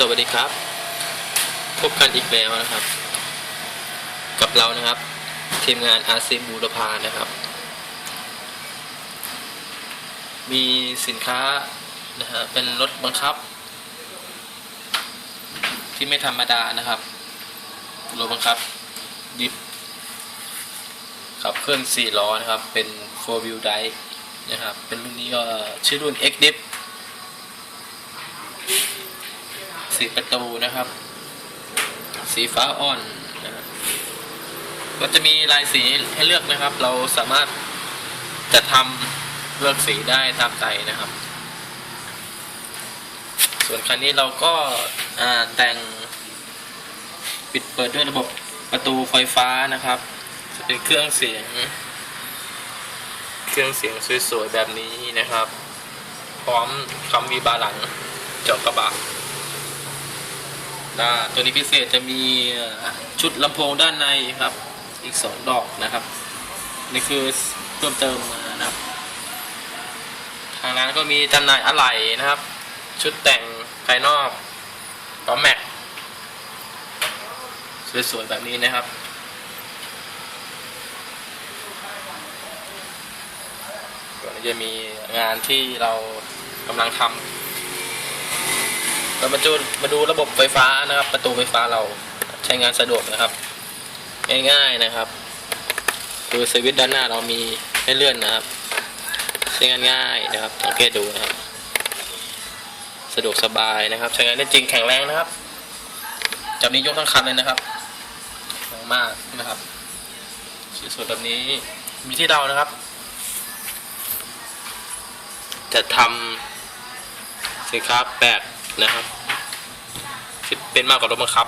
สวัสดีครับ พบกันอีกแล้วนะครับ กับเรานะครับ ทีมงานอาซีบูรพานะครับ มีสินค้านะฮะเป็นรถบังคับ ที่ไม่ธรรมดานะครับรถบังคับ ดิฟขับเคลื่อน4ล้อนะครับ เป็น 4 wheel drive นะครับ เป็นรุ่นนี้ก็ชื่อรุ่น X Dip สีประตูนะครับ สีฟ้าอ่อนนะครับก็จะมีลายสีให้เลือกนะครับ เราสามารถจะทำเลือกสีได้ตามใจนะครับ ส่วนคันนี้เราก็าแต่งปิดเปิดด้วยระบบประตูไฟฟ้านะครับ จะเป็นเครื่องเสียง เครื่องเสียงสวยๆแบบนี้นะครับ พร้อมคำวีบาหลังเจาะกระบะ ตัวนี้พิเศษจะมีชุดลำโพงด้านในครับ อีกสองดอกนะครับ นี่คือเพิ่มเติมมานะครับ ทางร้านก็มีจำหน่ายอะไหล่นะครับ ชุดแต่งภายนอกล้อแม็กสวยๆแบบนี้นะครับก่อนที่จะมีงานที่เรากำลังทำ เรามาดูมาดูระบบไฟฟ้านะครับ ประตูไฟฟ้าเราใช้งานสะดวกนะครับ ง่ายๆนะครับคือสวิตช์ด้านหน้าเรามีให้เลื่อนนะครับ ใช้งานง่ายนะครับสังเกตดูนะครับ สะดวกสบายนะครับ ใช้งานได้จริงแข็งแรงนะครับจับนี้ยกทั้งคันเลยนะครับแข็งมากนะครับสวยๆแบบนี้มีที่เรานะครับ จะทำสินค้าแปลกนะครับ ที่เป็นมากกว่ารถบังคับ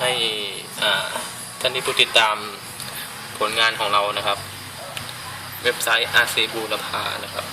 ให้ท่านที่ผู้ติดตามผลงานของเรานะครับ เว็บไซต์ RC บูรพานะครับ